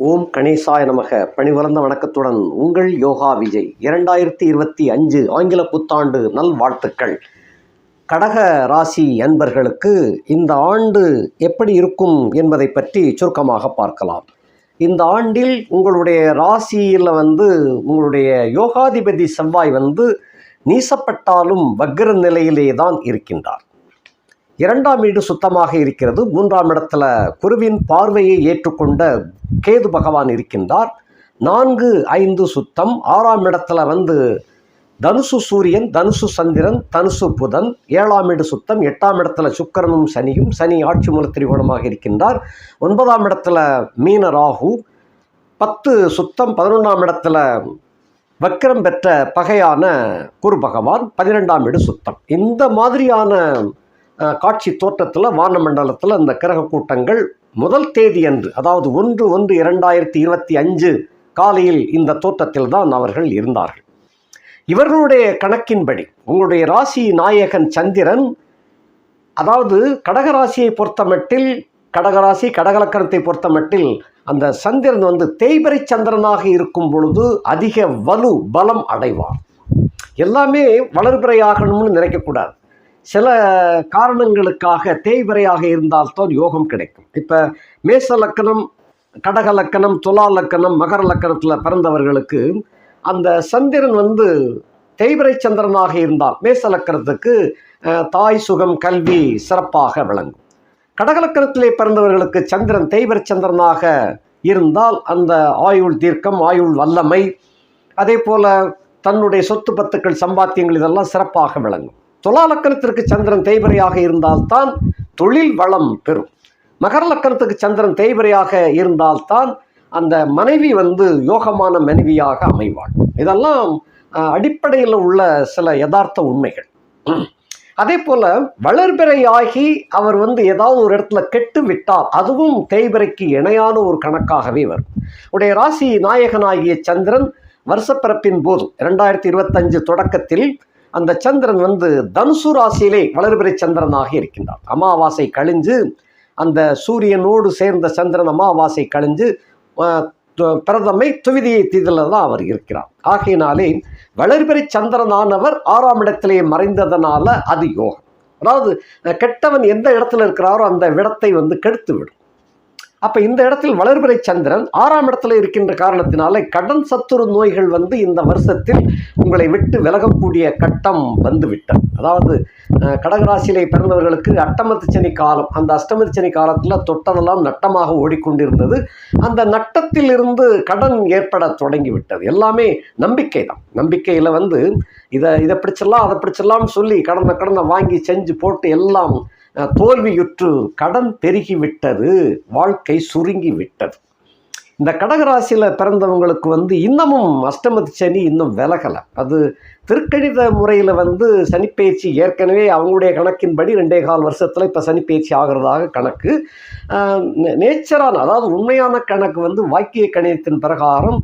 ஓம் கணேசாய நமக. பணிவளர்ந்த வணக்கத்துடன் உங்கள் யோகா விஜய். இரண்டாயிரத்தி இருபத்தி அஞ்சு ஆங்கில புத்தாண்டு நல் வாழ்த்துக்கள் கடக ராசி அன்பர்களுக்கு இந்த ஆண்டு எப்படி இருக்கும் என்பதை பற்றி சுருக்கமாக பார்க்கலாம். இந்த ஆண்டில் உங்களுடைய ராசியில் வந்து உங்களுடைய யோகாதிபதி செவ்வாய் வந்து நீசப்பட்டாலும் வக்ர நிலையிலே தான் இருக்கின்றார். இரண்டாம் வீடு சுத்தமாக இருக்கிறது. மூன்றாம் இடத்துல குருவின் பார்வையை ஏற்றுக்கொண்ட கேது பகவான் இருக்கின்றார். நான்கு ஐந்து சுத்தம். ஆறாம் இடத்துல வந்து தனுசு சூரியன் தனுசு சந்திரன் தனுசு புதன். ஏழாம் வீடு சுத்தம். எட்டாம் இடத்துல சுக்கிரனும் சனியும். சனி ஆட்சி மூல திரிகோணமாக இருக்கின்றார். ஒன்பதாம் இடத்துல மீன ராகு. பத்து சுத்தம். பதினொன்றாம் இடத்துல வக்கிரம் பெற்ற பகையான குரு பகவான். பன்னிரெண்டாம் வீடு சுத்தம். இந்த மாதிரியான காட்சி தோற்றத்தில் வானமண்டலத்தில் அந்த கிரக கூட்டங்கள் முதல் தேதி அன்று அதாவது ஒன்று ஒன்று இரண்டாயிரத்தி இருபத்தி அஞ்சு காலையில் இந்த தோற்றத்தில் தான் அவர்கள் இருந்தார்கள். இவர்களுடைய கணக்கின்படி உங்களுடைய ராசி நாயகன் சந்திரன் அதாவது கடகராசியை பொறுத்தமட்டில் கடகராசி கடகலக்கணத்தை பொறுத்தமட்டில் அந்த சந்திரன் வந்து தேய்பறை சந்திரனாக இருக்கும் பொழுது அதிக வலு பலம் அடைவார். எல்லாமே வளர்பிறையாகணும்னு நினைக்கக்கூடாது. சில காரணங்களுக்காக தேய்வரையாக இருந்தால்தான் யோகம் கிடைக்கும். இப்போ மேச லக்கணம் கடக லக்கணம் துலா லக்கணம் மகர லக்கணத்தில் பிறந்தவர்களுக்கு அந்த சந்திரன் வந்து தேய்பிரை சந்திரனாக இருந்தால் மேச லக்கணத்துக்கு தாய் சுகம் கல்வி சிறப்பாக விளங்கும். கடகலக்கணத்திலே பிறந்தவர்களுக்கு சந்திரன் தேய்பிரை சந்திரனாக இருந்தால் அந்த ஆயுள் தீர்க்கம் ஆயுள் வல்லமை அதே போல் தன்னுடைய சொத்து பத்துக்கள் சம்பாத்தியங்கள் இதெல்லாம் சிறப்பாக விளங்கும். துலாலக்கணத்திற்கு சந்திரன் தேய்பிரையாக இருந்தால்தான் தொழில் வளம் பெறும். மகர லக்கணத்துக்கு சந்திரன் தேய்பிரையாக இருந்தால்தான் அந்த மனைவி வந்து யோகமான மனைவியாக அமைவாள். இதெல்லாம் அடிப்படையில் உள்ள சில யதார்த்த உண்மைகள். அதே போல வளர்பிறையாகி அவர் வந்து ஏதாவது ஒரு இடத்துல கெட்டு விட்டால் அதுவும் தேய்பிறைக்கு இணையான ஒரு கணக்காகவே வரும். உடைய ராசி நாயகனாகிய சந்திரன் வருஷப்பிறப்பின் போது இரண்டாயிரத்தி இருபத்தஞ்சு தொடக்கத்தில் அந்த சந்திரன் வந்து தனுசு ராசியிலே வளர்பிறை சந்திரனாக இருக்கின்றார் அமாவாசை கழிஞ்சு அந்த சூரியனோடு சேர்ந்த சந்திரன் அமாவாசை கழிஞ்சு பிரதமை துவிதியை தீதில் தான் அவர் இருக்கிறார். ஆகையினாலே வளர்பிறை சந்திரனானவர் ஆறாம் இடத்திலே மறைந்ததனால அது யோகம். அதாவது கெட்டவன் எந்த இடத்துல இருக்கிறாரோ அந்த இடத்தை வந்து கெடுத்து விடும் அப்போ இந்த இடத்தில் வளர்பிறை சந்திரன் ஆறாம் இடத்துல இருக்கின்ற காரணத்தினால கடன் சத்துரு நோய்கள் வந்து இந்த வருஷத்தில் உங்களை விட்டு விலகக்கூடிய கட்டம் வந்து விட்டது அதாவது கடகராசியிலே பிறந்தவர்களுக்கு அட்டமத்து சனி காலம் அந்த அஷ்டமத்து சனி காலத்தில் தொட்டதெல்லாம் நட்டமாக ஓடிக்கொண்டிருந்தது. அந்த நட்டத்தில் இருந்து கடன் ஏற்பட தொடங்கிவிட்டது. எல்லாமே நம்பிக்கை தான் நம்பிக்கையில் வந்து இதை இதை பிடிச்சிடலாம் அதை பிடிச்சிடலாம்னு சொல்லி கடந்த கடனை வாங்கி செஞ்சு போட்டு எல்லாம் தோல்வியுற்று கடன் பெருகிவிட்டது வாழ்க்கை சுருங்கி விட்டது இந்த கடகராசியில் பிறந்தவங்களுக்கு வந்து இன்னமும் அஷ்டமத்து சனி இன்னும் விலகலை. அது திருக்கணித முறையில் வந்து சனிப்பயிற்சி ஏற்கனவே அவங்களுடைய கணக்கின்படி ரெண்டே கால் வருஷத்தில் இப்போ சனிப்பயிற்சி ஆகிறதாக கணக்கு. நேச்சரான அதாவது உண்மையான கணக்கு வந்து வாக்கிய கணிதத்தின் பிரகாரம்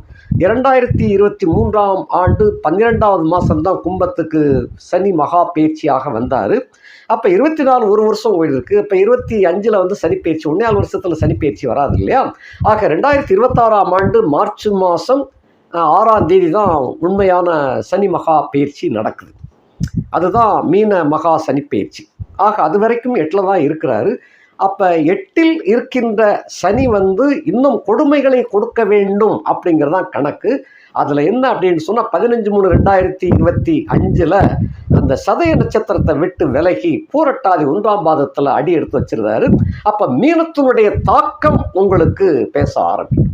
இரண்டாயிரத்தி இருபத்தி மூன்றாம் ஆண்டு பன்னிரெண்டாவது மாதம்தான் கும்பத்துக்கு சனி மகா பயிற்சியாக வந்தார். அப்போ இருபத்தி நாலு ஒரு வருஷம் ஓடிருக்கு இப்போ இருபத்தி அஞ்சில் வந்து சனிப்பயிற்சி ஒன்றே நாலு வருஷத்தில் சனிப்பயிற்சி வராது இல்லையா? ஆக ரெண்டாயிரத்தி இருபத்தாறாம் ஆண்டு மார்ச் மாதம் ஆறாம் தேதி தான் உண்மையான சனி மகா பயிற்சி நடக்குது. அதுதான் மீன மகா சனி பயிற்சி ஆக அது வரைக்கும் எட்டில் தான் இருக்கிறாரு. அப்போ எட்டில் இருக்கின்ற சனி வந்து இன்னும் கொடுமைகளை கொடுக்க வேண்டும் அப்படிங்கிறதான் கணக்கு. அதில் என்ன அப்படின்னு சொன்னால் பதினஞ்சு மூணு ரெண்டாயிரத்தி இருபத்தி அஞ்சில் அந்த சதய நட்சத்திரத்தை விட்டு விலகி பூரட்டாதி ஒன்றாம் பாதத்தில் அடி எடுத்து வச்சிருந்தாரு. அப்போ மீனத்தினுடைய தாக்கம் உங்களுக்கு பேச ஆரம்பிக்கும்.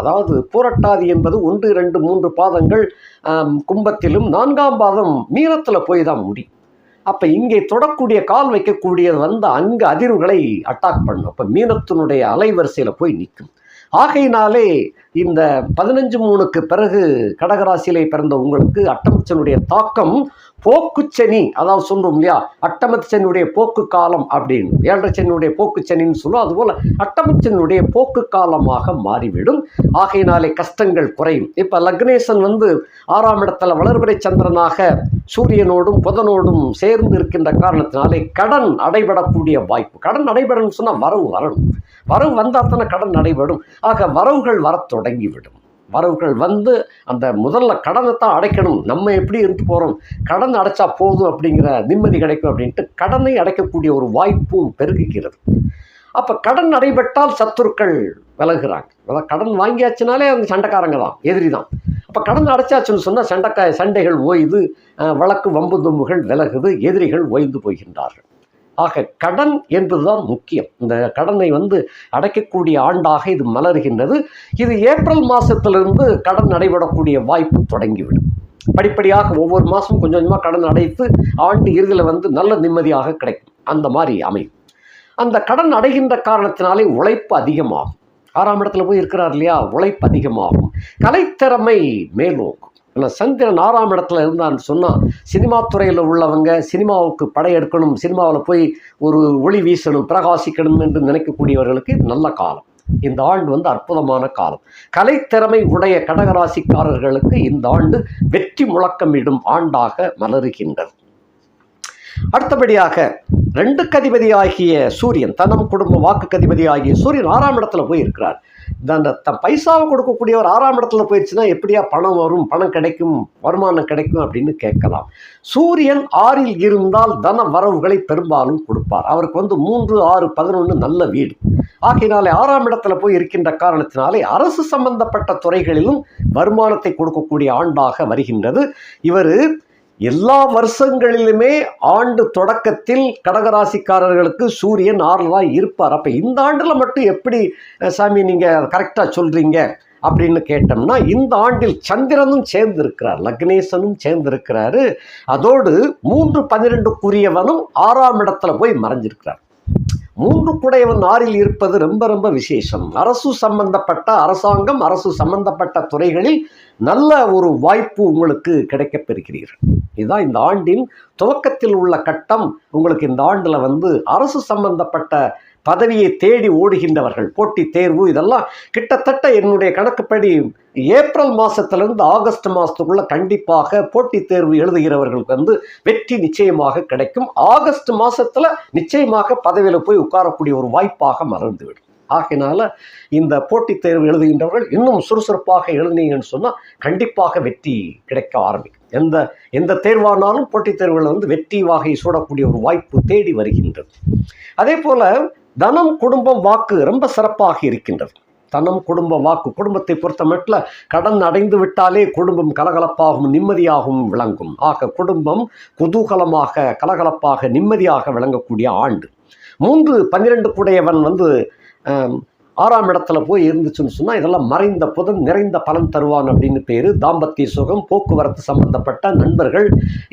அதாவது பூரட்டாதி என்பது ஒன்று இரண்டு மூன்று பாதங்கள் கும்பத்திலும் நான்காம் பாதம் மீனத்தில் போய் தான் முடியும். அப்போ இங்கே தொடக்கூடிய கால் வைக்கக்கூடியது வந்து அங்கே அதிர்வுகளை அட்டாக் பண்ணும். அப்போ மீனத்தினுடைய அலைவரிசையில் போய் நிற்கும். ஆகையினாலே இந்த பதினஞ்சு மூணுக்கு பிறகு கடகராசியிலே பிறந்த உங்களுக்கு அட்டமச்சனுடைய தாக்கம் போக்குச்சனி அதாவது சொல்றோம் இல்லையா? அட்டமச்சனுடைய போக்கு காலம் அப்படின்னு. ஏழரைச்சனுடைய போக்குச்சனின்னு சொல்லுவோம் அதுபோல் அட்டமச்சனுடைய போக்கு காலமாக மாறிவிடும். ஆகையினாலே கஷ்டங்கள் குறையும். இப்போ லக்னேசன் வந்து ஆறாம் இடத்துல வளர்பிறை சந்திரனாக சூரியனோடும் புதனோடும் சேர்ந்து இருக்கின்ற காரணத்தினாலே கடன் அடைபடக்கூடிய வாய்ப்பு. கடன் அடைபடணும்னு சொன்னால் வரவு வரணும். வரவு வந்தால் தானே கடன் நடைபெறும் ஆக வரவுகள் வரத் தொடங்கிவிடும். வரவுகள் வந்து அந்த முதல்ல கடனை தான் அடைக்கணும். நம்ம எப்படி இருந்து போகிறோம் கடன் அடைச்சா போதும் அப்படிங்கிற நிம்மதி கிடைக்கும் அப்படின்ட்டு கடனை அடைக்கக்கூடிய ஒரு வாய்ப்பும் பெருகுகிறது. அப்போ கடன் நடைபெற்றால் சத்துருக்கள் விலகுறாங்க. அதாவது கடன் வாங்கியாச்சுனாலே அந்த சண்டைக்காரங்க தான் எதிரி தான். அப்போ கடன் அடைச்சாச்சுன்னு சொன்னால் சண்டைக்கா சண்டைகள் ஓய்து வழக்கு வம்பு தும்புகள் விலகுது எதிரிகள் ஓய்ந்து போகின்றார்கள். ஆக கடன் என்பதுதான் முக்கியம். இந்த கடனை வந்து அடைக்கக்கூடிய ஆண்டாக இது மலர்கின்றது. இது ஏப்ரல் மாதத்திலிருந்து கடன் நடைபெறக்கூடிய வாய்ப்பு தொடங்கிவிடும். படிப்படியாக ஒவ்வொரு மாதமும் கொஞ்சம் கொஞ்சமாக கடன் அடைத்து ஆண்டு இறுதியில் வந்து நல்ல நிம்மதியாக கிடைக்கும். அந்த மாதிரி அமையும். அந்த கடன் அடைகின்ற காரணத்தினாலே உழைப்பு அதிகமாகும். ஆறாம் இடத்துல போய் இருக்கிறார் இல்லையா? உழைப்பு அதிகமாகும். கலைத்திறமை மேலோங்கும். ஆனால் சந்திரன் ஆறாம் இடத்துல இருந்தான்னு சொன்னால் சினிமா துறையில் உள்ளவங்க சினிமாவுக்கு படையெடுக்கணும் சினிமாவில் போய் ஒரு ஒளி வீசணும் பிரகாசிக்கணும் என்று நினைக்கக்கூடியவர்களுக்கு நல்ல காலம். இந்த ஆண்டு வந்து அற்புதமான காலம். கலைத்திறமை உடைய கடகராசிக்காரர்களுக்கு இந்த ஆண்டு வெற்றி முழக்கமிடும் ஆண்டாக மலருகின்றது. அடுத்தபடியாக ரெண்டு கதிபதி ஆகிய சூரியன் தனம் குடும்ப வாக்கு கதிபதி ஆகிய சூரியன் ஆறாம் இடத்துல போய் இருக்கிறார் இந்த அந்த த பைசாவை கொடுக்கக்கூடியவர் ஆறாம் இடத்துல போயிடுச்சுன்னா எப்படியா பணம் வரும் பணம் கிடைக்கும் வருமானம் கிடைக்கும் அப்படின்னு கேட்கலாம். சூரியன் ஆறில் இருந்தால் தன வரவுகளை பெரும்பாலும் கொடுப்பார். அவருக்கு வந்து மூன்று ஆறு பதினொன்று நல்ல வீடு. ஆகையினாலே ஆறாம் இடத்துல போய் இருக்கின்ற காரணத்தினாலே அரசு சம்பந்தப்பட்ட துறைகளிலும் வருமானத்தை கொடுக்கக்கூடிய ஆண்டாக வருகின்றது. இவர் எல்லா வருஷங்களிலுமே ஆண்டு தொடக்கத்தில் கடகராசிக்காரர்களுக்கு சூரியன் ஆறில் இருப்பார். அப்போ இந்த ஆண்டில் மட்டும் எப்படி சாமி நீங்கள் கரெக்டாக சொல்கிறீங்க அப்படின்னு கேட்டோம்னா இந்த ஆண்டில் சந்திரனும் சேர்ந்திருக்கிறார் லக்னேசனும் சேர்ந்திருக்கிறாரு. அதோடு மூன்று பன்னிரெண்டுக்குரியவனும் ஆறாம் இடத்துல போய் மறைஞ்சிருக்கிறார். மூன்று குடையவன் ஆறில் இருப்பது ரொம்ப ரொம்ப விசேஷம். அரசு சம்பந்தப்பட்ட அரசாங்கம் அரசு சம்பந்தப்பட்ட துறைகளில் நல்ல ஒரு வாய்ப்பு உங்களுக்கு கிடைக்கப்பெறுகிறீர்கள் இதுதான் இந்த ஆண்டின் துவக்கத்தில் உள்ள கட்டம். உங்களுக்கு இந்த ஆண்டில் வந்து அரசு சம்பந்தப்பட்ட பதவியை தேடி ஓடுகின்றவர்கள் போட்டி தேர்வு இதெல்லாம் கிட்டத்தட்ட என்னுடைய கணக்குப்படி ஏப்ரல் மாதத்துலேருந்து ஆகஸ்ட் மாதத்துக்குள்ள கண்டிப்பாக போட்டித் தேர்வு எழுதுகிறவர்களுக்கு வந்து வெற்றி நிச்சயமாக கிடைக்கும். ஆகஸ்ட் மாதத்தில் நிச்சயமாக பதவியில் போய் உட்காரக்கூடிய ஒரு வாய்ப்பாக மறந்துவிடும். ஆகினால இந்த போட்டித் தேர்வு எழுதுகின்றவர்கள் இன்னும் சுறுசுறுப்பாக எழுதினீங்கன்னு சொன்னால் கண்டிப்பாக வெற்றி கிடைக்க ஆரம்பிக்கும். எந்த எந்த தேர்வானாலும் போட்டித் தேர்வுகளில் வந்து வெற்றி வாகை சூடக்கூடிய ஒரு வாய்ப்பு தேடி வருகின்றது. அதே போல் தனம் குடும்பம் வாக்கு ரொம்ப சிறப்பாக இருக்கின்றது. தனம் குடும்ப வாக்கு குடும்பத்தை பொறுத்த மட்டில் கடன் அடைந்து விட்டாலே குடும்பம் கலகலப்பாகவும் நிம்மதியாகவும் விளங்கும். ஆக குடும்பம் குதூகலமாக கலகலப்பாக நிம்மதியாக விளங்கக்கூடிய ஆண்டு. மூன்று பன்னிரெண்டு கூடையவன் வந்து ஆறாம் இடத்துல போய் இருந்துச்சுன்னு சொன்னால் இதெல்லாம் மறைந்த புதன் நிறைந்த பலன் தருவான் அப்படின்னு பேர். தாம்பத்திய சுகம் போக்குவரத்து சம்பந்தப்பட்ட நண்பர்கள்.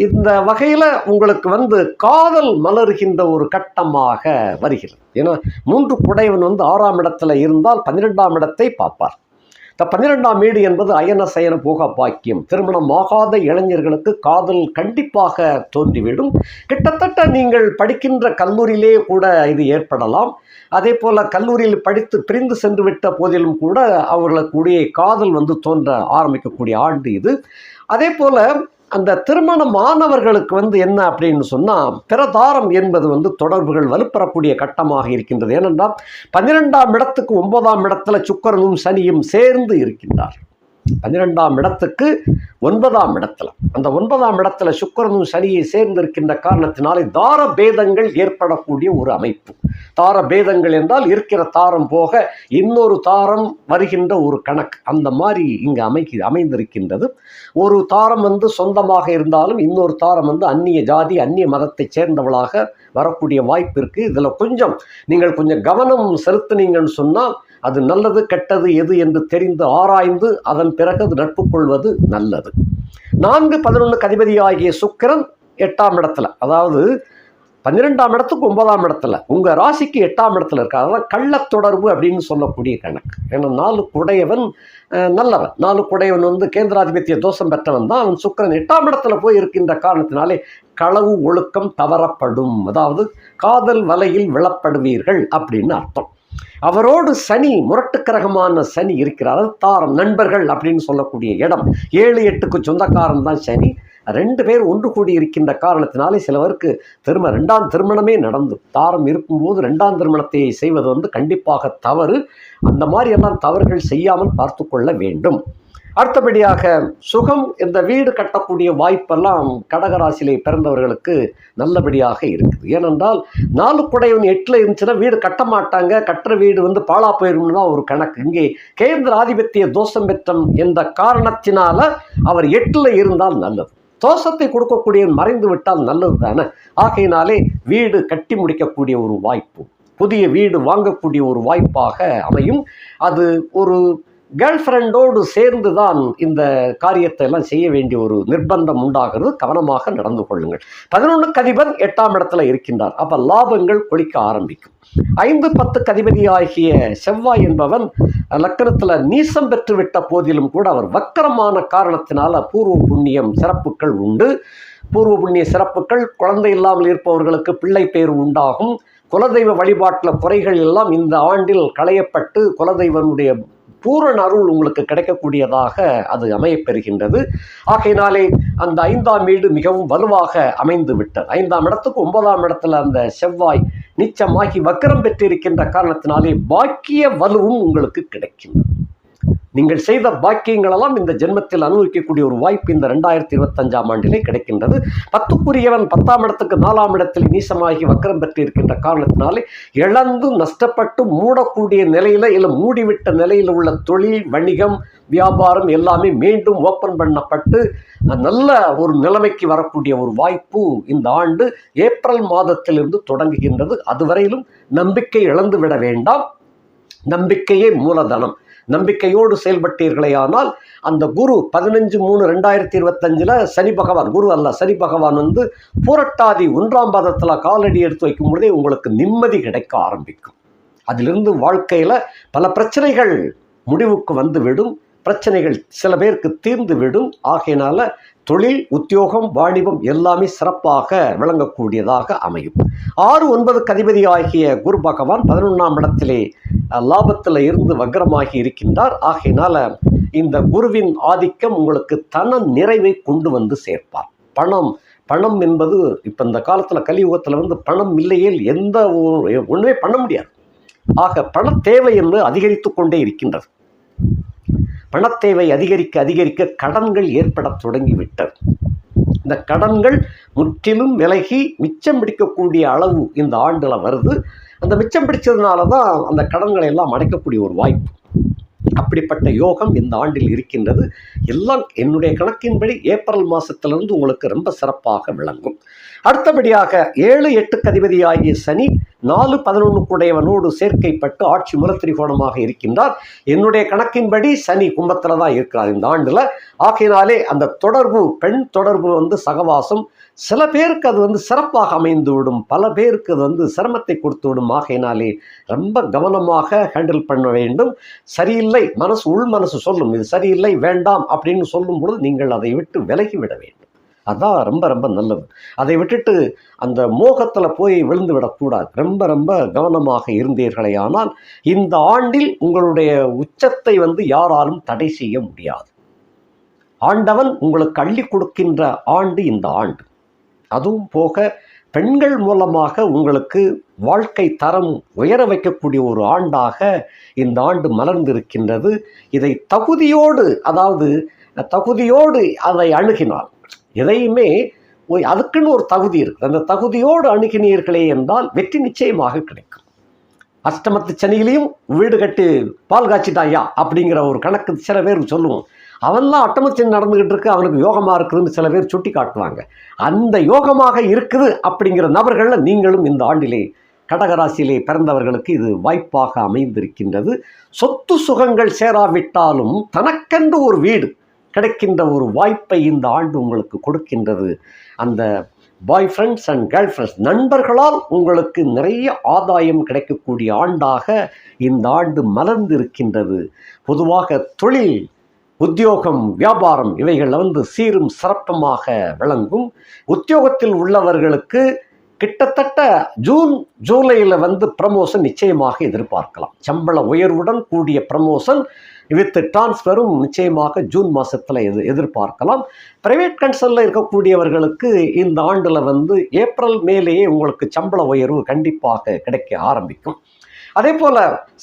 இந்த வகையில் உங்களுக்கு வந்து காதல் மலர்கின்ற ஒரு கட்டமாக வருகிறது. ஏன்னா மூன்று குடைவன் வந்து ஆறாம் இடத்துல இருந்தால் பன்னிரெண்டாம் இடத்தை பார்ப்பார். இந்த பன்னிரெண்டாம் வீடு என்பது அயன சயன போக பாக்கியம் திருமணம் ஆகாத இளைஞர்களுக்கு காதல் கண்டிப்பாக தோன்றிவிடும். கிட்டத்தட்ட நீங்கள் படிக்கின்ற கல்லூரியிலே கூட இது ஏற்படலாம். அதே போல் கல்லூரியில் படித்து பிரிந்து சென்று விட்ட போதிலும் கூட அவர்களுக்குடைய காதல் வந்து தோன்ற ஆரம்பிக்கக்கூடிய ஆண்டு இது. அதே போல் அந்த திருமணமானவர்களுக்கு வந்து என்ன அப்படின்னு சொன்னால் பிரதாரம் என்பது வந்து தொடர்புகள் வலுப்பெறக்கூடிய கட்டமாக இருக்கின்றது. ஏனென்றால் பன்னிரெண்டாம் இடத்துக்கு ஒன்பதாம் இடத்துல சுக்கரனும் சனியும் சேர்ந்து இருக்கின்றார் பன்னிரெண்டாம் இடத்துக்கு ஒன்பதாம் இடத்துல. அந்த ஒன்பதாம் இடத்துல சுக்கரனும் சனியை சேர்ந்திருக்கின்ற காரணத்தினாலே தார பேதங்கள் ஏற்படக்கூடிய ஒரு அமைப்பு. தார பேதங்கள் என்றால் இருக்கிற தாரம் போக இன்னொரு தாரம் வருகின்ற ஒரு கணக்கு. அந்த மாதிரி இங்கு அமைக்கி அமைந்திருக்கின்றது. ஒரு தாரம் வந்து சொந்தமாக இருந்தாலும் இன்னொரு தாரம் வந்து அந்நிய ஜாதி அந்நிய மதத்தைச் சேர்ந்தவளாக வரக்கூடிய வாய்ப்பு இருக்குது இதில் கொஞ்சம் நீங்கள் கொஞ்சம் கவனம் செலுத்துனீங்கன்னு சொன்னால் அது நல்லது கெட்டது எது என்று தெரிந்து ஆராய்ந்து அதன் பிறகு அது நட்பு கொள்வது நல்லது. நான்கு பதினொன்று அதிபதியாகிய சுக்கிரன் எட்டாம் இடத்துல அதாவது பன்னிரெண்டாம் இடத்துக்கு ஒன்பதாம் இடத்துல உங்கள் ராசிக்கு எட்டாம் இடத்துல இருக்கா அதான் கள்ளத் தொடர்பு அப்படின்னு சொல்லக்கூடிய கணக்கு. ஏன்னா நாலு குடையவன் நல்லவன். நாலு குடையவன் வந்து கேந்திராதிபத்திய தோஷம் பெற்றவன் தான். அவன் சுக்கிரன் எட்டாம் இடத்துல போய் இருக்கின்ற காரணத்தினாலே களவு ஒழுக்கம் தவறப்படும். அதாவது காதல் வலையில் விழப்படுவீர்கள் அப்படின்னு அர்த்தம். அவரோடு சனி முரட்டுக்கரகமான சனி இருக்கிறார். அது தாரம் நண்பர்கள் அப்படின்னு சொல்லக்கூடிய இடம். ஏழு எட்டுக்கு சொந்தக்காரன் தான் சனி. ரெண்டு பேர் ஒன்று கூடி இருக்கின்ற காரணத்தினாலே சிலவருக்கு திரும்ப ரெண்டாம் திருமணமே நடந்து. தாரம் இருக்கும்போது ரெண்டாம் திருமணத்தை செய்வது வந்து கண்டிப்பாக தவறு. அந்த மாதிரி எல்லாம் தவறுகள் செய்யாமல் பார்த்து கொள்ள வேண்டும். அடுத்தபடியாக சுகம் இந்த வீடு கட்டக்கூடிய வாய்ப்பெல்லாம் கடகராசியிலே பிறந்தவர்களுக்கு நல்லபடியாக இருக்குது. ஏனென்றால் நாலு குடையவன் எட்டில் இருந்துச்சுன்னா வீடு கட்ட மாட்டாங்க. கட்டுற வீடு வந்து பாழா போயிரும்னு தான் ஒரு கணக்கு. இங்கே கேந்திர ஆதிபத்திய தோஷம் பெற்றம் என்ற காரணத்தினால அவர் எட்டில் இருந்தால் நல்லது. தோஷத்தை கொடுக்கக்கூடியவன் மறைந்து விட்டால் நல்லது தானே? ஆகையினாலே வீடு கட்டி முடிக்கக்கூடிய ஒரு வாய்ப்பு புதிய வீடு வாங்கக்கூடிய ஒரு வாய்ப்பாக அமையும். அது ஒரு கேர்ள் ஃப்ரெண்டோடு சேர்ந்து தான் இந்த காரியத்தை எல்லாம் செய்ய வேண்டிய ஒரு நிர்பந்தம் உண்டாகிறது. கவனமாக நடந்து கொள்ளுங்கள். பதினொன்று கதிபன் எட்டாம் இடத்துல இருக்கின்றார். அப்போ லாபங்கள் கொளிக்க ஆரம்பிக்கும். ஐந்து பத்து கதிபதி ஆகிய செவ்வாய் என்பவன் லக்கணத்தில் நீசம் பெற்றுவிட்ட போதிலும் கூட அவர் வக்கரமான காரணத்தினால பூர்வ புண்ணியம் சிறப்புகள் உண்டு. பூர்வ புண்ணிய சிறப்புகள் குழந்தை இல்லாமல் இருப்பவர்களுக்கு பிள்ளை பேர் உண்டாகும். குலதெய்வ வழிபாட்டில் குறைகள் எல்லாம் இந்த ஆண்டில் களையப்பட்டு குலதெய்வனுடைய பூரண அருள் உங்களுக்கு கிடைக்கக்கூடியதாக அது அமையப்பெறுகின்றது. ஆகையினாலே அந்த ஐந்தாம் வீடு மிகவும் வலுவாக அமைந்து விட்டது ஐந்தாம் இடத்துக்கு ஒன்பதாம் இடத்துல அந்த செவ்வாய் நிச்சயமாகி வக்கரம் பெற்றிருக்கின்ற காரணத்தினாலே பாக்கிய வலுவும் உங்களுக்கு கிடைக்கின்றது. நீங்கள் செய்த பாக்கியங்களெல்லாம் இந்த ஜென்மத்தில் அனுபவிக்கக்கூடிய ஒரு வாய்ப்பு இந்த ரெண்டாயிரத்தி இருபத்தஞ்சாம் ஆண்டிலே கிடைக்கின்றது. பத்துக்குரியவன் பத்தாம் இடத்துக்கு நாலாம் இடத்தில் நீசமாகி வக்கரம் பெற்று இருக்கின்ற காரணத்தினாலே இழந்து நஷ்டப்பட்டு மூடக்கூடிய நிலையில் இல்லை மூடிவிட்ட நிலையில் உள்ள தொழில் வணிகம் வியாபாரம் எல்லாமே மீண்டும் ஓப்பன் பண்ணப்பட்டு நல்ல ஒரு நிலைமைக்கு வரக்கூடிய ஒரு வாய்ப்பு இந்த ஆண்டு ஏப்ரல் மாதத்திலிருந்து தொடங்குகின்றது. அதுவரையிலும் நம்பிக்கை இழந்து விட வேண்டாம். நம்பிக்கையே மூலதனம். நம்பிக்கையோடு செயல்பட்டீர்களேயானால் அந்த குரு பதினஞ்சு மூணு ரெண்டாயிரத்தி இருபத்தஞ்சில் சனி பகவான் குரு அல்ல சனி பகவான் வந்து புரட்டாதி ஒன்றாம் பாதத்தில் காலடி எடுத்து வைக்கும் பொழுதே உங்களுக்கு நிம்மதி கிடைக்க ஆரம்பிக்கும். அதிலிருந்து வாழ்க்கையில் பல பிரச்சனைகள் முடிவுக்கு வந்துவிடும் பிரச்சனைகள் சில பேருக்கு தீர்ந்து விடும். ஆகையினால தொழில் உத்தியோகம் வாணிபம் எல்லாமே சிறப்பாக விளங்கக்கூடியதாக அமையும். ஆறு ஒன்பது கதிபதி ஆகிய குரு பகவான் பதினொன்றாம் இடத்திலே லாபத்தில் இருந்து வக்ரமாகி இருக்கின்றார். ஆகையினால இந்த குருவின் ஆதிக்கம் உங்களுக்கு தன நிறைவை கொண்டு வந்து சேர்ப்பார். பணம் பணம் என்பது இப்போ இந்த காலத்தில் கலியுகத்தில் வந்து பணம் இல்லையேல் எந்த ஒன்றுமே பண்ண முடியாது. ஆக பண தேவை என்று அதிகரித்து கொண்டே இருக்கின்றது. பணத்தேவை அதிகரிக்க அதிகரிக்க கடன்கள் ஏற்படத் தொடங்கிவிட்டது. இந்த கடன்கள் முற்றிலும் விலகி மிச்சம் பிடிக்கக்கூடிய அளவு இந்த ஆண்டில் வருது. அந்த மிச்சம் பிடிச்சதுனால தான் அந்த கடன்களை எல்லாம் அடைக்கக்கூடிய ஒரு வாய்ப்பு. அப்படிப்பட்ட யோகம் இந்த ஆண்டில் இருக்கின்றது. எல்லாம் என்னுடைய கணக்கின்படி ஏப்ரல் மாதத்திலிருந்து உங்களுக்கு ரொம்ப சிறப்பாக விளங்கும். அடுத்தபடியாக ஏழு எட்டு கதிபதி ஆகிய சனி நாலு பதினொன்று கூடையவனோடு சேர்க்கைப்பட்டு ஆட்சி மூலத்திரிகோணமாக இருக்கின்றார். என்னுடைய கணக்கின்படி சனி கும்பத்தில் தான் இருக்கிறார் இந்த ஆண்டில். ஆகையினாலே அந்த தொடர்பு பெண் தொடர்பு வந்து சகவாசம். சில பேருக்கு அது வந்து சிறப்பாக அமைந்து விடும். பல பேருக்கு அது வந்து சிரமத்தை கொடுத்து விடும். ஆகையினாலே ரொம்ப கவனமாக ஹேண்டில் பண்ண வேண்டும். சரியில்லை மனசு உள் மனசு சொல்லும். இது சரியில்லை வேண்டாம் அப்படின்னு சொல்லும் பொழுது நீங்கள் அதை விட்டு விலகி விட வேண்டும். அதான் ரொம்ப ரொம்ப நல்லது. அதை விட்டுட்டு அந்த மோகத்தில் போய் விழுந்து விடக்கூடாது. ரொம்ப ரொம்ப கவனமாக இருந்தீர்களேயானால் இந்த ஆண்டில் உங்களுடைய உச்சத்தை வந்து யாராலும் தடை செய்ய முடியாது. ஆண்டவன் உங்களுக்கு அள்ளி கொடுக்கின்ற ஆண்டு இந்த ஆண்டு. அதுவும் போக பெண்கள் மூலமாக உங்களுக்கு வாழ்க்கை தரம் உயர வைக்கக்கூடிய ஒரு ஆண்டாக இந்த ஆண்டு மலர்ந்திருக்கின்றது. இதை தகுதியோடு அதாவது தகுதியோடு அதை அணுகினால் எதையுமே அதுக்குன்னு ஒரு தகுதி இருக்குது. அந்த தகுதியோடு அணுகினீர்களே என்றால் வெற்றி நிச்சயமாக கிடைக்கும். அஷ்டமத்து சனியிலையும் வீடு கட்டி பால் காய்ச்சிட்டாயா அப்படிங்கிற ஒரு கணக்கு சில பேர் சொல்லுவோம். அவன்லாம் அட்டமச்சனி நடந்துக்கிட்டு இருக்கு அவனுக்கு யோகமாக இருக்குதுன்னு சில பேர் சுட்டி காட்டுவாங்க. அந்த யோகமாக இருக்குது அப்படிங்கிற நபர்களில் நீங்களும் இந்த ஆண்டிலே கடகராசியிலே பிறந்தவர்களுக்கு இது வாய்ப்பாக அமைந்திருக்கின்றது. சொத்து சுகங்கள் சேராவிட்டாலும் தனக்கென்று ஒரு வீடு கிடைக்கின்ற ஒரு வாய்ப்பை இந்த ஆண்டு உங்களுக்கு கொடுக்கின்றது. அந்த boy friends and girl friends நண்பர்களால் உங்களுக்கு நிறைய ஆதாயம் கிடைக்கக்கூடிய ஆண்டாக இந்த ஆண்டு மலர்ந்திருக்கின்றது. பொதுவாக தொழில் உத்தியோகம் வியாபாரம் இவைகளில் வந்து சீரும் சிறப்பமாக விளங்கும். உத்தியோகத்தில் உள்ளவர்களுக்கு கிட்டத்தட்ட ஜூன் ஜூலையில் வந்து ப்ரமோஷன் நிச்சயமாக எதிர்பார்க்கலாம். சம்பள உயர்வுடன் கூடிய ப்ரமோஷன் வித் டிரான்ஸ்ஃபரும் நிச்சயமாக ஜூன் மாதத்தில் எது எதிர்பார்க்கலாம். பிரைவேட் கன்சர்னில் இருக்கக்கூடியவர்களுக்கு இந்த ஆண்டில் வந்து ஏப்ரல் மேலேயே உங்களுக்கு சம்பள உயர்வு கண்டிப்பாக கிடைக்க ஆரம்பிக்கும். அதே போல்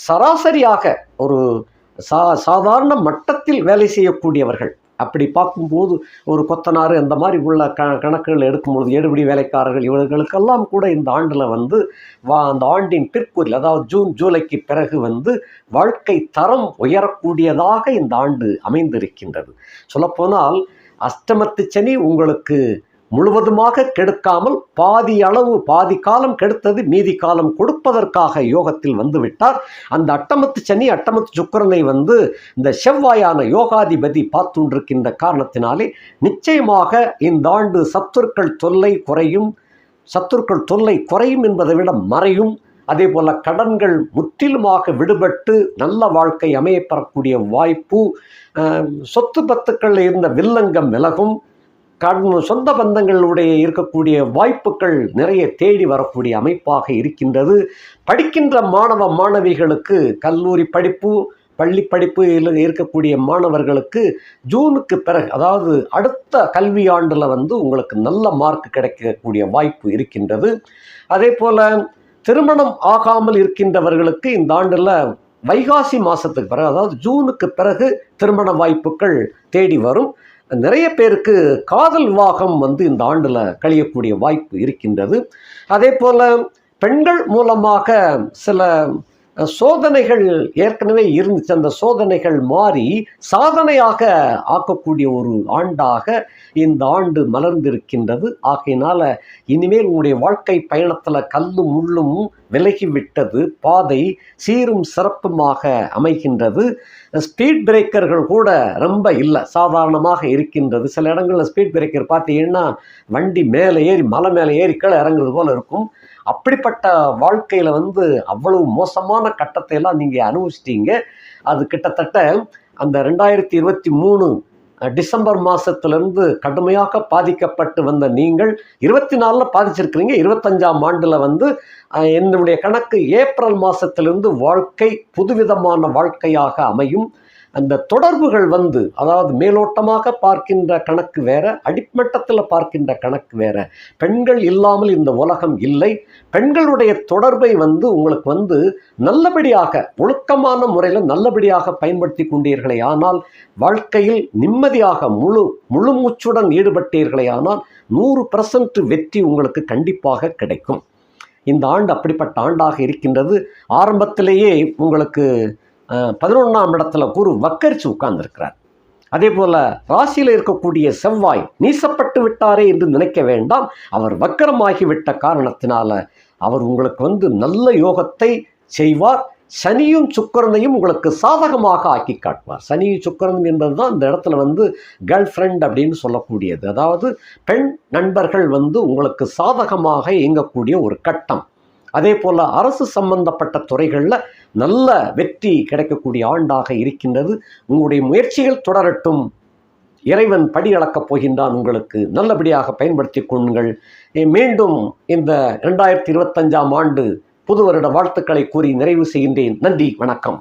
சராசரியாக ஒரு சா சாதாரண மட்டத்தில் வேலை செய்யக்கூடியவர்கள் அப்படி பார்க்கும்போது ஒரு கொத்தனார் அந்த மாதிரி உள்ள க கணக்குகள் எடுக்கும்பொழுது எடுபடி வேலைக்காரர்கள் இவர்களுக்கெல்லாம் கூட இந்த ஆண்டில் வந்து வா அந்த ஆண்டின் பிற்கூறில் அதாவது ஜூன் ஜூலைக்கு பிறகு வந்து வாழ்க்கை தரம் உயரக்கூடியதாக இந்த ஆண்டு அமைந்திருக்கின்றது. சொல்லப்போனால் அஷ்டமத்து சனி உங்களுக்கு முழுவதுமாக கெடுக்காமல் பாதி அளவு பாதி காலம் கெடுத்தது மீதி காலம் கொடுப்பதற்காக யோகத்தில் வந்துவிட்டார். அந்த அட்டமத்து சனி அட்டமத்து சுக்கிரனை வந்து இந்த செவ்வாயான யோகாதிபதி பார்த்துண்டிருக்கின்ற காரணத்தினாலே நிச்சயமாக இந்த ஆண்டு சத்துருக்கள் தொல்லை குறையும் சத்துருக்கள் தொல்லை குறையும் என்பதை விட மறையும். அதே போல கடன்கள் முற்றிலுமாக விடுபட்டு நல்ல வாழ்க்கை அமையப்பெறக்கூடிய வாய்ப்பு சொத்து பத்துக்கள் இருந்த வில்லங்கம் விலகும். கண் சொந்த பந்தங்களுடைய இருக்கக்கூடிய வாய்ப்புகள் நிறைய தேடி வரக்கூடிய அமைப்பாக இருக்கின்றது. படிக்கின்ற மாணவ மாணவிகளுக்கு கல்லூரி படிப்பு பள்ளி படிப்பு இருக்கக்கூடிய மாணவர்களுக்கு ஜூனுக்கு பிறகு அதாவது அடுத்த கல்வி ஆண்டில் வந்து உங்களுக்கு நல்ல மார்க் கிடைக்கக்கூடிய வாய்ப்பு இருக்கின்றது. அதே போல் திருமணம் ஆகாமல் இருக்கின்றவர்களுக்கு இந்த ஆண்டில் வைகாசி மாதத்துக்கு பிறகு அதாவது ஜூனுக்கு பிறகு திருமண வாய்ப்புகள் தேடி வரும். நிறைய பேருக்கு காதல் விவாகம் வந்து இந்த ஆண்டில் கழியக்கூடிய வாய்ப்பு இருக்கின்றது. அதே போல் பெண்கள் மூலமாக சில சோதனைகள் ஏற்கனவே இருந்துச்சு. அந்த சோதனைகள் மாறி சாதனையாக ஆக்கக்கூடிய ஒரு ஆண்டாக இந்த ஆண்டு மலர்ந்திருக்கின்றது. ஆகையினால் இனிமேல் உங்களுடைய வாழ்க்கை பயணத்தில் கல்லும் முள்ளும் விலகிவிட்டது. பாதை சீரும் சிறப்புமாக அமைகின்றது. ஸ்பீட் பிரேக்கர்கள் கூட ரொம்ப இல்லை சாதாரணமாக இருக்கின்றது. சில இடங்களில் ஸ்பீட் பிரேக்கர் பார்த்தீங்கன்னா வண்டி மேலே ஏறி மலை மேலே ஏறி கீழே இறங்குறது போல இருக்கும். அப்படிப்பட்ட வாழ்க்கையில் வந்து அவ்வளவு மோசமான கட்டத்தை எல்லாம் நீங்கள் அனுபவிச்சிட்டீங்க. அது கிட்டத்தட்ட அந்த ரெண்டாயிரத்தி இருபத்தி மூணு டிசம்பர் மாதத்துலேருந்து கடுமையாக பாதிக்கப்பட்டு வந்த நீங்கள் இருபத்தி நாலில் பாதிச்சிருக்கிறீங்க. இருபத்தஞ்சாம் ஆண்டில் வந்து என்னுடைய கணக்கு ஏப்ரல் மாதத்திலிருந்து வாழ்க்கை புதுவிதமான வாழ்க்கையாக அமையும். அந்த தொடர்புகள் வந்து அதாவது மேலோட்டமாக பார்க்கின்ற கணக்கு வேற அடிமட்டத்தில் பார்க்கின்ற கணக்கு வேற. பெண்கள் இல்லாமல் இந்த உலகம் இல்லை. பெண்களுடைய தொடர்பை வந்து உங்களுக்கு வந்து நல்லபடியாக ஒழுக்கமான முறையில் நல்லபடியாக பயன்படுத்தி கொண்டீர்களே ஆனால் வாழ்க்கையில் நிம்மதியாக முழு முழு மூச்சுடன் ஈடுபட்டீர்களே ஆனால் நூறு பர்சன்ட் வெற்றி உங்களுக்கு கண்டிப்பாக கிடைக்கும். இந்த ஆண்டு அப்படிப்பட்ட ஆண்டாக இருக்கின்றது. ஆரம்பத்திலேயே உங்களுக்கு பதினொன்றாம் இடத்துல குரு வக்கரிச்சு உட்கார்ந்துருக்கிறார். அதே போல ராசியில் இருக்கக்கூடிய செவ்வாய் நீசப்பட்டு விட்டாரே என்று நினைக்க வேண்டாம். அவர் வக்கரமாகிவிட்ட காரணத்தினால அவர் உங்களுக்கு வந்து நல்ல யோகத்தை செய்வார். சனியும் சுக்கிரனையும் உங்களுக்கு சாதகமாக ஆக்கி காட்டுவார். சனியும் சுக்கிரனும் என்பது தான் இந்த இடத்துல வந்து கேர்ள் ஃப்ரெண்ட் அப்படின்னு சொல்லக்கூடியது. அதாவது பெண் நண்பர்கள் வந்து உங்களுக்கு சாதகமாக இயங்கக்கூடிய ஒரு கட்டம். அதே போல் அரசு சம்பந்தப்பட்ட துறைகளில் நல்ல வெற்றி கிடைக்கக்கூடிய ஆண்டாக இருக்கின்றது. உங்களுடைய முயற்சிகள் தொடரட்டும். இறைவன் படி அளக்கப் போகின்றான். உங்களுக்கு நல்லபடியாக பயன்படுத்தி கொள்ளுங்கள். மீண்டும் இந்த ரெண்டாயிரத்தி இருபத்தஞ்சாம் ஆண்டு புது வருட வாழ்த்துக்களை கூறி நிறைவு செய்கின்றேன். நன்றி. வணக்கம்.